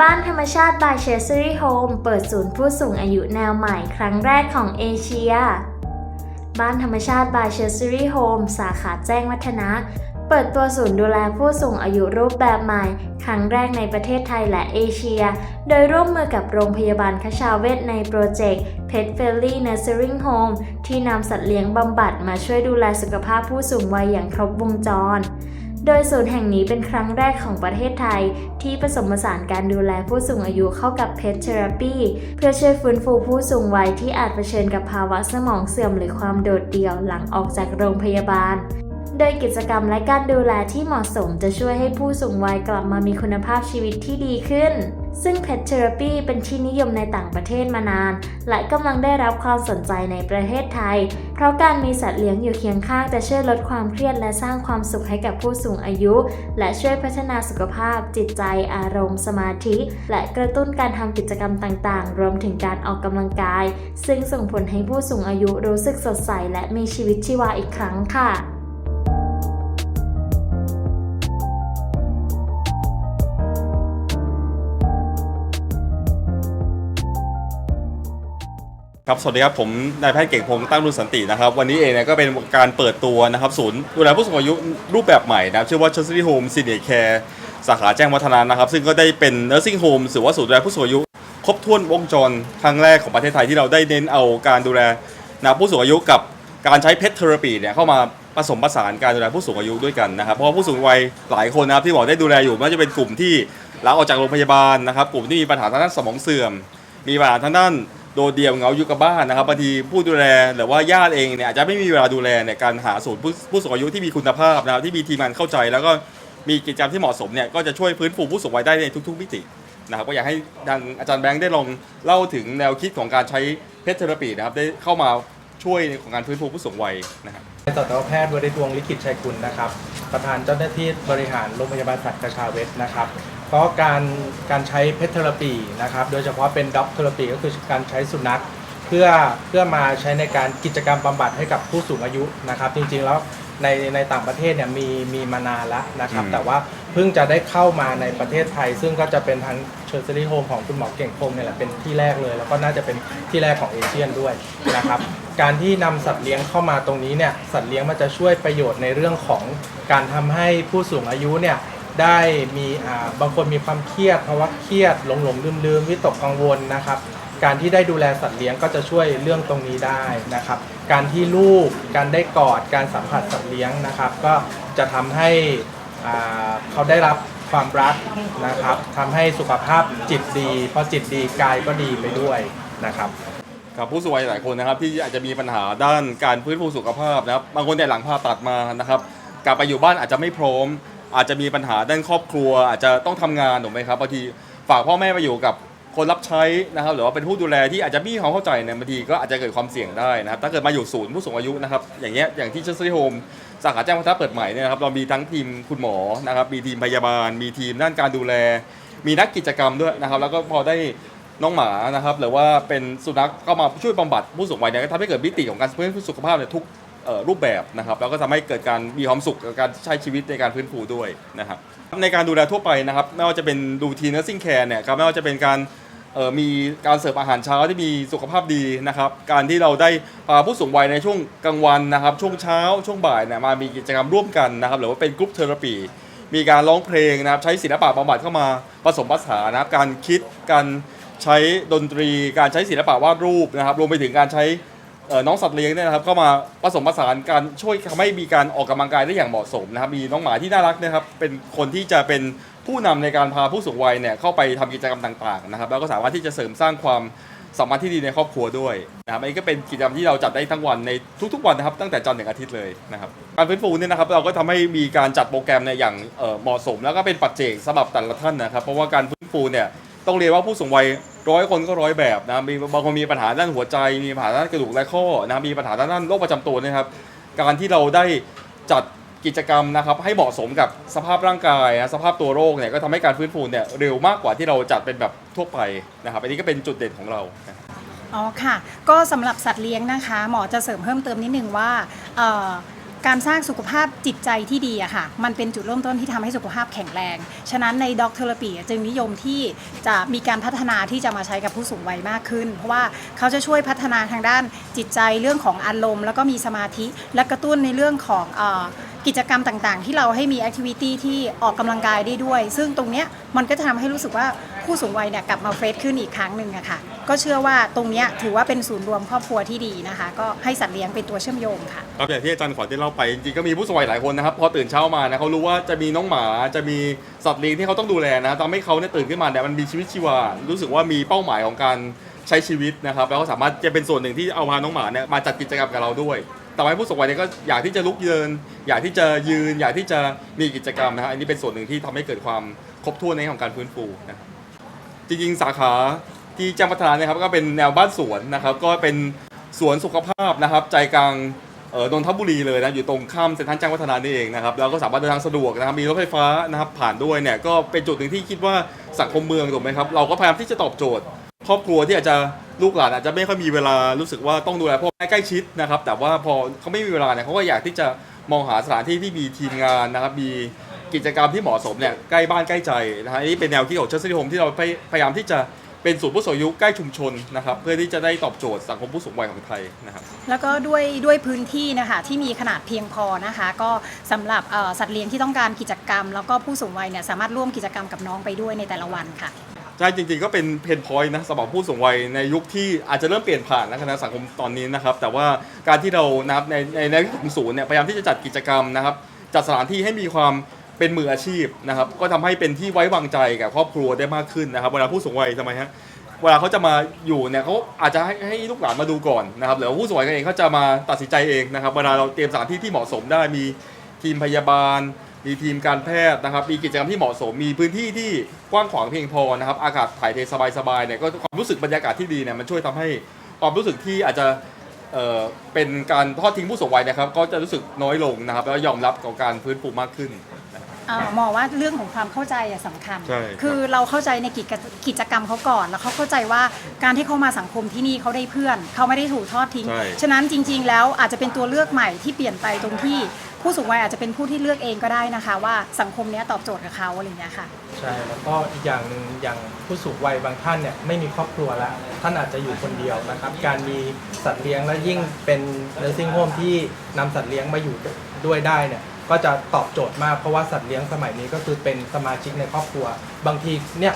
บ้านธรรมชาติบายเชสซอรี่โฮมเปิดศูนย์ผู้สูงอายุแนวใหม่ครั้งแรกของเอเชีย บ้านธรรมชาติบายเชสซอรี่โฮมสาขาแจ้งวัฒนะ เปิดตัวศูนย์ดูแลผู้สูงอายุรูปแบบใหม่ ครั้งแรกในประเทศไทยและเอเชีย โดยร่วมมือกับโรงพยาบาลคชาเวศในโปรเจกต์ Pet Friendly Nursing Home ที่นำสัตว์เลี้ยงบำบัดมาช่วยดูแลสุขภาพผู้สูงวัยอย่างครบวงจร โดยศูนย์แห่งนี้เป็นครั้งแรกของประเทศไทย ที่ผสมผสานการดูแลผู้สูงอายุเข้ากับเพชเทอราปีเพื่อช่วยฟื้นฟูผู้สูงวัยที่อาจเผชิญกับภาวะสมองเสื่อมหรือความโดดเดี่ยวหลังออกจากโรงพยาบาล โดยกิจกรรมและการดูแลที่เหมาะสมจะช่วยให้ผู้สูงวัยกลับมามีคุณภาพชีวิตที่ดีขึ้น ซึ่ง Pet Therapy เป็นที่นิยมในต่างประเทศมานาน และกำลังได้รับความสนใจในประเทศไทย เพราะการมีสัตว์เลี้ยงอยู่เคียงข้างจะช่วยลดความเครียดและสร้างความสุขให้กับผู้สูงอายุ และช่วยพัฒนาสุขภาพ จิตใจ อารมณ์ สมาธิ และกระตุ้นการทำกิจกรรมต่างๆ รวมถึงการออกกำลังกาย ซึ่งส่งผลให้ผู้สูงอายุรู้สึกสดใสและมีชีวิตชีวาอีกครั้งค่ะ ครับ สวัสดีครับ ผมนายแพทย์เก่งพงษ์ตั้งรุ่นสันตินะครับ วันนี้เองเนี่ยก็เป็นการเปิดตัวนะครับ ศูนย์ดูแลผู้สูงอายุรูปแบบใหม่นะครับ ชื่อว่า c h e s l e y Home Senior Care สาขาแจ้งวัฒนะนะครับ ซึ่งก็ได้เป็น Nursing Home หรือว่าศูนย์ดูแลผู้สูงอายุ ครบถ้วนวงจรครั้งแรกของประเทศไทยที่เราได้เน้นเอาการดูแลนะผู้สูงอายุกับการใช้เพชรเทอราปีเนี่ยเข้ามาผสมผสานการดูแลผู้สูงอายุด้วยกันนะครับ เพราะผู้สูงวัยหลายคนนะครับที่หมอได้ดูแลอยู่ไม่ว่าจะเป็นกลุ่มที่ลาออกจากโรงพยาบาลนะครับ กลุ่มที่มีปัญหาทางด้านสมองเสื่อม มีปัญหาทางด้าน โดดเดี่ยวเหงาอยู่กับบ้านนะครับบางทีผู้ดูแลหรือว่าญาติเองเนี่ยอาจจะไม่มีเวลาดูแลในการหาศูนย์ผู้ผู้สูงอายุที่มีคุณภาพนะครับที่มีทีมงานเข้าใจ แล้วก็มีกิจกรรมที่เหมาะสมเนี่ยก็จะช่วยฟื้นฟูผู้สูงวัยได้ในทุกๆมิตินะครับก็อยากให้ทางอาจารย์แบงค์ได้ลองเล่าถึงแนวคิดของการใช้เพชรเทอราปีนะครับได้เข้ามาช่วยในของการฟื้นฟูผู้สูงวัยนะครับนายสัตวแพทย์วริศวงลิขิตชัยกุลนะครับ ประธานเจ้าหน้าที่บริหารโรงพยาบาลสัตว์กระชาเวชนะครับ ก็การการใช้เพชรเทอราปีนะครับ โดยเฉพาะเป็นด็อกเทอราปีก็คือการใช้สุนัขเพื่อเพื่อมาใช้ในการกิจกรรมบำบัดให้กับผู้สูงอายุนะครับ จริงๆแล้วในในต่างประเทศเนี่ยมีมีมานานแล้วนะครับอืมแต่ว่าเพิ่งจะได้เข้ามาในประเทศไทย ซึ่งก็จะเป็นทางเชอร์ซรี่โฮมของคุณหมอเก่งพงษ์เนี่ยแหละเป็นที่แรกเลย แล้วก็น่าจะเป็นที่แรกของเอเชียนด้วยนะครับ การที่นำสัตว์เลี้ยงเข้ามาตรงนี้เนี่ยสัตว์เลี้ยงมันจะช่วยประโยชน์ในเรื่องของการทำให้ผู้สูงอายุเนี่ย ได้มีบางคนมีความเครียดภาวะเครียดหลงหลงลืมลืมวิตกกังวลนะครับ การที่ได้ดูแลสัตว์เลี้ยงก็จะช่วยเรื่องตรงนี้ได้นะครับ การที่ลูกการได้กอดการสัมผัสสัตว์เลี้ยงนะครับ ก็จะทำให้เขาได้รับความรักนะครับทำให้สุขภาพจิตดีพอจิตดีกายก็ดีไปด้วยนะครับครับผู้สูงวัยหลายคนนะครับ ที่อาจจะมีปัญหาด้านการฟื้นฟูสุขภาพนะครับบางคนเนี่หลังผ่าตัดมานะครับ กลับไปอยู่บ้านอาจจะไม่พร้อม อาจจะมีปัญหาด้านครอบครัว อาจจะต้องทำงานถูกไหมครับบางทีฝากพ่อแม่ไปอยู่กับคนรับใช้นะครับหรือว่าเป็นผู้ดูแลที่อาจจะไม่มีความเข้าใจเนี่ยบางทีก็อาจจะเกิดความเสี่ยงได้นะครับถ้าเกิดมาอยู่ศูนย์ผู้สูงอายุนะครับอย่างเงี้ยอย่างที่เชสซี่โฮมสาขาแจ้งวัฒนะเปิดใหม่เนี่ยนะครับเรามีทั้งทีมคุณหมอนะครับมีทีมพยาบาล มีทีมด้านการดูแล มีนักกิจกรรมด้วยนะครับ แล้วก็พอได้น้องหมานะครับหรือว่าเป็นสุนัขเข้ามาช่วยบำบัดผู้สูงวัยเนี่ยก็ทำให้เกิดมิติของการฟื้นฟูสุขภาพในทุกเอ่ รูปแบบนะครับแล้วก็ทำให้เกิดการมีความสุขกับการใช้ชีวิตในการฟื้นฟูด้วยนะครับในการดูแลทั่วไปนะครับไม่ว่าจะเป็นดูทีน nursing care เนี่ยครับไม่ว่าจะเป็นการมีการเสิร์ฟอาหารเช้าที่มีสุขภาพดีนะครับ การที่เราได้พาผู้สูงวัยในช่วงกลางวันนะครับ ช่วงเช้าช่วงบ่ายเนี่ยมามีกิจกรรมร่วมกันนะครับ หรือว่าเป็นกรุ๊ปเทอราปีมีการร้องเพลงนะครับ ใช้ศิลปะบำบัดเข้ามาผสมผสานนะครับ การคิดการใช้ดนตรี การใช้ศิลปะวาดรูปนะครับ รวมไปถึงการใช้ เอ่อน้องสัตว์เลี้ยงเนี่ยนะครับเข้ามาผสมผสานการช่วยทำให้มีการออกกำลังกายได้อย่างเหมาะสมนะครับมีน้องหมาที่น่ารักนะครับเป็นคนที่จะเป็นผู้นำในการพาผู้สูงวัยเนี่ยเข้าไปทำกิจกรรมต่างๆนะครับแล้วก็สามารถที่จะเสริมสร้างความสามารถที่ดีในครอบครัวด้วยนะครับอันนี้ก็เป็นกิจกรรมที่เราจัดได้ทั้งวันในทุกๆวันนะครับตั้งแต่จันทร์ถึงอาทิตย์เลยนะครับการฟื้นฟูเนี่ยนะครับเราก็ทำให้มีการจัดโปรแกรมเนี่ยอย่างเอ่อเหมาะสม แล้วก็เป็นปัจเจกสำหรับแต่ละท่านนะครับเพราะว่าการฟื้นฟูเนี่ย ต้องเรียนว่าผู้สูงวัยร้อยคนก็ร้อยแบบนะมีบางคนมีปัญหาด้านหัวใจ มีปัญหาด้านกระดูกและข้อนะมีปัญหาด้านโรคประจำตัวนะครับ การที่เราได้จัดกิจกรรมนะครับให้เหมาะสมกับสภาพร่างกายนะสภาพตัวโรคเนี่ยก็ทำให้การฟื้นฟูเนี่ยเร็วมากกว่าที่เราจัดเป็นแบบทั่วไปนะครับอันนี้ก็เป็นจุดเด่นของเราอ๋อค่ะ ก็สำหรับสัตว์เลี้ยงนะคะ หมอจะเสริมเพิ่มเติมนิดนึงว่า การสร้างสุขภาพจิตใจที่ดีอะค่ะ มันเป็นจุดเริ่มต้นที่ทำให้สุขภาพแข็งแรง ฉะนั้นในด็อกเทอราปีจึงนิยมที่จะมีการพัฒนาที่จะมาใช้กับผู้สูงวัยมากขึ้น เพราะว่าเขาจะช่วยพัฒนาทางด้านจิตใจเรื่องของอารมณ์ แล้วก็มีสมาธิและกระตุ้นในเรื่องของกิจกรรมต่างๆ ที่เราให้มีแอคทิวิตี้ที่ออกกำลังกายได้ด้วย ซึ่งตรงเนี้ยมันก็จะทำให้รู้สึกว่า ผู้สูงวัยเนี่ยกลับมาเฟรชขึ้นอีกครั้งหนึ่งอะค่ะ ก็เชื่อว่าตรงเนี้ยถือว่าเป็นศูนย์รวมครอบครัวที่ดีนะคะ ก็ให้สัตว์เลี้ยงเป็นตัวเชื่อมโยงค่ะ ครับอย่างที่อาจารย์ขวัญที่เล่าไปจริงๆก็มีผู้สูงวัยหลายคนนะครับพอตื่นเช้ามานะเขารู้ว่าจะมีน้องหมาจะมีสัตว์เลี้ยงที่เขาต้องดูแลนะทำให้เขาเนี่ยตื่นขึ้นมาเนี่ยมันมีชีวิตชีวา รู้สึกว่ามีเป้าหมายของการใช้ชีวิตนะครับแล้วก็สามารถจะเป็นส่วนหนึ่งที่เอาพาน้องหมาเนี่ยมาจัดกิจกรรมกับเราด้วยแต่ว่าผู้สูงวัยเนี่ยก็อยากที่จะลุกเดินอยากที่จะยืน อยากที่จะมีกิจกรรมนะฮะอันนี้เป็นส่วนหนึ่งที่ทำให้เกิดความครบถ้วนในของการฟื้นฟูนะครับ จริงๆ สาขาที่แจ้งพัฒนาเนี่ยครับก็เป็นแนวบ้านสวนนะครับ ก็เป็นสวนสุขภาพนะครับ ใจกลางเอ่อนนทบุรีเลยนะอยู่ตรงข้ามเซ็นทรัลแจ้งวัฒนานี่เองนะครับแล้วก็สามารถเดินทางสะดวกนะครับมีรถไฟฟ้านะครับผ่านด้วยเนี่ยก็เป็นจุดหนึ่งที่คิดว่าสังคมเมืองถูกไหมครับเราก็พยายามที่จะตอบโจทย์ ครอบครัวที่อาจจะลูกหลานอาจจะไม่ค่อยมีเวลารู้สึกว่าต้องดูแลพ่อแม่ใกล้ชิดนะครับแต่ว่าพอเขาไม่มีเวลาเนี่ยเขาก็อยากที่จะมองหาสถานที่ที่มีทีมงานนะครับมี กิจกรรมที่เหมาะสมเนี่ยใกล้บ้านใกล้ใจนะฮะอันนี้เป็นแนวคิดของเชสซี่โฮมที่เราพยพยายามที่จะเป็นศูนย์ผู้สูงอายุใกล้ชุมชนนะครับเพื่อที่จะได้ตอบโจทย์สังคมผู้สูงวัยของไทยนะครับแล้วก็ด้วยด้วยพื้นที่นะคะที่มีขนาดเพียงพอนะคะ ก็สำหรับเอ่อสัตว์เลี้ยงที่ต้องการกิจกรรม แล้วก็ผู้สูงวัยเนี่ยสามารถร่วมกิจกรรมกับน้องไปด้วยในแต่ละวันค่ะใช่จริงๆก็เป็นเพนพอยต์นะสำหรับผู้สูงวัยในยุคที่อาจจะเริ่มเปลี่ยนผ่านนะคณะสังคมตอนนี้นะครับ แต่ว่าการที่เรานะครับในในในของศูนย์เนี่ยพยายามที่จะจัดกิจกรรมนะครับจัดสถานที่ให้มีความ เป็นมืออาชีพนะครับ ก็ทำให้เป็นที่ไว้วางใจกับครอบครัวได้มากขึ้นนะครับ เวลาผู้สูงวัยทำไมฮะเวลาเขาจะมาอยู่เนี่ยเขาอาจจะให้ให้ลูกหลานมาดูก่อนนะครับหรือว่าผู้สูงวัยเองเขาจะมาตัดสินใจเองนะครับ เวลาเราเตรียมสถานที่ที่เหมาะสมได้มีทีมพยาบาล มีทีมการแพทย์นะครับ มีกิจกรรมที่เหมาะสม มีพื้นที่ที่กว้างขวางเพียงพอนะครับ อากาศถ่ายเทสบายๆเนี่ยก็ความรู้สึกบรรยากาศที่ดีเนี่ยมันช่วยทำให้ความรู้สึกที่อาจจะเอ่อเป็นการทอดทิ้งผู้สูงวัยนะครับ ก็จะรู้สึกน้อยลงนะครับ แล้วยอมรับกับการฟื้นฟูมากขึ้น อ่ามองว่าเรื่องของความเข้าใจอะสำคัญ ใช่ครับคือเราเข้าใจในกิจกรรมกิจกรรมเขาก่อน แล้วเขาเข้าใจว่าการที่เขามาสังคมที่นี่เขาได้เพื่อน เขาไม่ได้ถูกทอดทิ้ง ใช่ ฉะนั้นจริง ๆ แล้วอาจจะเป็นตัวเลือกใหม่ที่เปลี่ยนไปตรงที่ผู้สูงวัยอาจจะเป็นผู้ที่เลือกเองก็ได้นะคะ ว่าสังคมเนี้ยตอบโจทย์กับเขาอะไรอย่างเงี้ยค่ะ ใช่แล้วก็อีกอย่างหนึ่งอย่างผู้สูงวัยบางท่านเนี่ยไม่มีครอบครัวแล้วท่านอาจจะอยู่คนเดียวนะครับ การมีสัตว์เลี้ยงและยิ่งเป็น nursing home ที่นำสัตว์เลี้ยงมาอยู่ด้วยได้เนี่ย ก็จะตอบโจทย์มากเพราะว่าสัตว์เลี้ยงสมัยนี้ก็คือเป็นสมาชิกในครอบครัว บางทีเนี่ย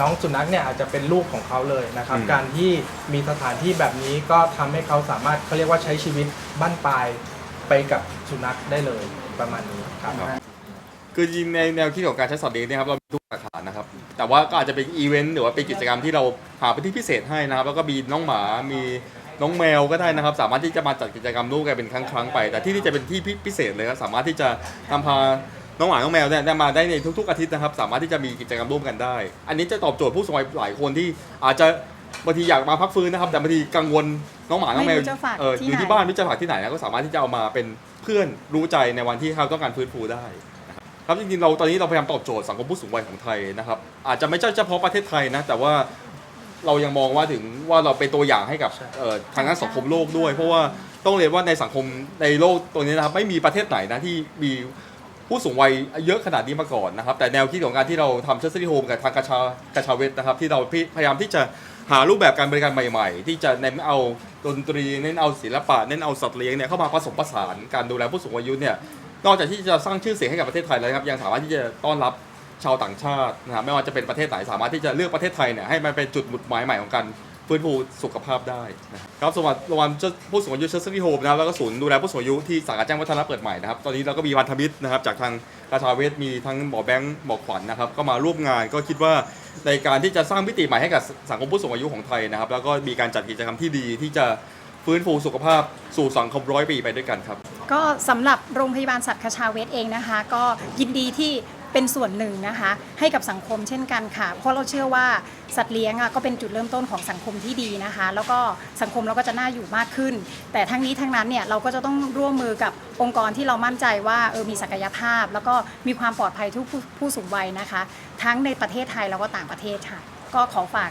น้องสุนัขเนี่ยอาจจะเป็นลูกของเขาเลยนะครับ อืม การที่มีสถานที่แบบนี้ก็ทำให้เขาสามารถเขาเรียกว่าใช้ชีวิตบั้นปลายไปกับสุนัขได้เลยประมาณนี้ครับ คือจริงๆในแนวคิดของการใช้สัตว์เลี้ยงเนี่ยครับเรามีทุกสาขานะครับ แต่ว่าก็อาจจะเป็นอีเวนต์หรือว่าเป็นกิจกรรมที่เราหาพื้นที่พิเศษให้นะครับ แล้วก็มีน้องหมา มี น้องแมวก็ได้นะครับ สามารถที่จะมาจัดกิจกรรมร่วมกันเป็นครั้งๆไป แต่ที่ที่จะเป็นที่พิเศษเลยครับสามารถที่จะนำพาน้องหมาน้องแมวเนี่ยได้มาได้ในทุก ๆ อาทิตย์นะครับ สามารถที่จะมีกิจกรรมร่วมกันได้ อันนี้จะตอบโจทย์ผู้สูงวัยหลายคนที่อาจจะบางทีอยากมาพักฟื้นนะครับ แต่บางทีกังวลน้องหมาน้องแมวไม่รู้จะฝากเออที่อยู่ไหน ที่บ้านไม่รู้จะฝากที่ไหนนะก็สามารถที่จะเอามาเป็นเพื่อนรู้ใจในวันที่เขาต้องการฟื้นฟูได้ครับจริงๆเราตอนนี้เราพยายามตอบโจทย์สังคมผู้สูงวัยของไทยนะครับอาจจะไม่ใช่เฉพาะประเทศไทยนะแต่ว่า เรายังมองว่าถึงว่าเราเป็นตัวอย่างให้กับใช่เอ่อทางด้านสังคมโลกด้วย เพราะว่าต้องเรียนว่าในสังคมในโลกตัวนี้นะครับไม่มีประเทศไหนนะที่มีผู้สูงวัยเยอะขนาดนี้มาก่อนนะครับ แต่แนวคิดของการที่เราทำเชสซี่โฮมกับทางกระชากระชาเวทนะครับ ที่เราพยายามที่จะหารูปแบบการบริการใหม่ ๆ ที่จะเน้นเอาดนตรีเน้นเอาศิลปะเน้นเอาสัตว์เลี้ยงเนี่ยเข้ามาผสมผสานการดูแลผู้สูงอายุเนี่ยนอกจากที่จะสร้างชื่อเสียงให้กับประเทศไทยแล้วนะครับยังสามารถที่จะต้อนรับ ชาวต่างชาตินะครับไม่ว่าจะเป็นประเทศไหนสามารถที่จะเลือกประเทศไทยเนี่ยให้มันเป็นจุดหมุดหมายใหม่ของการฟื้นฟูสุขภาพได้นะครับสำหรับโรงพยาบาลผู้สูงอายุเชสซี่โฮมนะครับแล้วก็ศูนย์ดูแลผู้สูงอายุที่สาขาแจ้งวัฒนะเปิดใหม่นะครับตอนนี้เราก็มีพันธมิตรนะครับจากทางกาชาเวทมีทั้งหมอแบงค์หมอขวัญนะครับก็มาร่วมงานก็คิดว่าในการที่จะสร้างมิติใหม่ให้กับสังคมผู้สูงอายุของไทยนะครับแล้วก็มีการจัดกิจกรรมที่ดีที่จะฟื้นฟูสุขภาพสู่สังคมร้อยปีไปด้วยกันครับก็สำหรับโรงพยาบาลสัตว์คชาเวทเองนะคะ ก็ยินดีที่ เป็นส่วนหนึ่งนะคะ ให้กับสังคมเช่นกันค่ะ เพราะเราเชื่อว่าสัตว์เลี้ยงอะก็เป็นจุดเริ่มต้นของสังคมที่ดีนะคะ แล้วก็สังคมเราก็จะน่าอยู่มากขึ้น แต่ทั้งนี้ทั้งนั้นเนี่ยเราก็จะต้องร่วมมือกับองค์กรที่เรามั่นใจว่าเออมีศักยภาพ แล้วก็มีความปลอดภัยทุกผู้ผู้สูงวัยนะคะ ทั้งในประเทศไทยแล้วก็ต่างประเทศค่ะ ก็ขอฝาก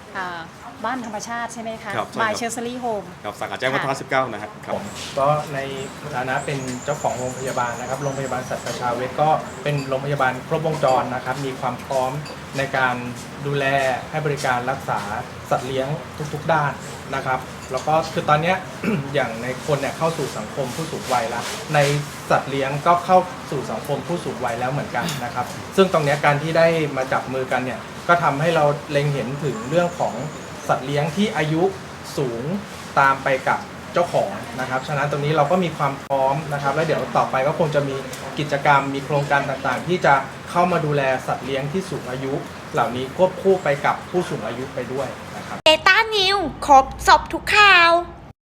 บ้านธรรมชาติใช่ไหมคะครับใช่ครับบายเชอร์ซ r รี่โฮม ครับสาขาแจ้งวัฒนะ19 นะครับครับ ผมก็ในฐานะเป็นเจ้าของโรงพยาบาลนะครับ โรงพยาบาลสัตว์ประชาเวชก็เป็นโรงพยาบาลครบวงจรนะครับ มีความพร้อมในการดูแลให้บริการรักษาสัตว์เลี้ยงทุกๆด้านนะครับ แล้วก็คือตอนเนี้ย อย่างในคนเนี่ยเข้าสู่สังคมผู้สูงวัยแล้ว ในสัตว์เลี้ยงก็เข้าสู่สังคมผู้สูงวัยแล้วเหมือนกันนะครับ ซึ่งตรงเนี้ยการที่ได้มาจับมือกันเนี่ยก็ทำให้เราเล็งเห็นถึงเรื่องของ สัตว์เลี้ยงที่อายุสูงตามไปกับเจ้าของนะครับ ฉะนั้นตรงนี้เราก็มีความพร้อมนะครับ แล้วเดี๋ยวต่อไปก็คงจะมีกิจกรรม มีโครงการต่างๆ ที่จะเข้ามาดูแลสัตว์เลี้ยงที่สูงอายุ เหล่านี้ควบคู่ไปกับผู้สูงอายุไปด้วยนะครับ เดต้านิวครบสอบทุกข่าว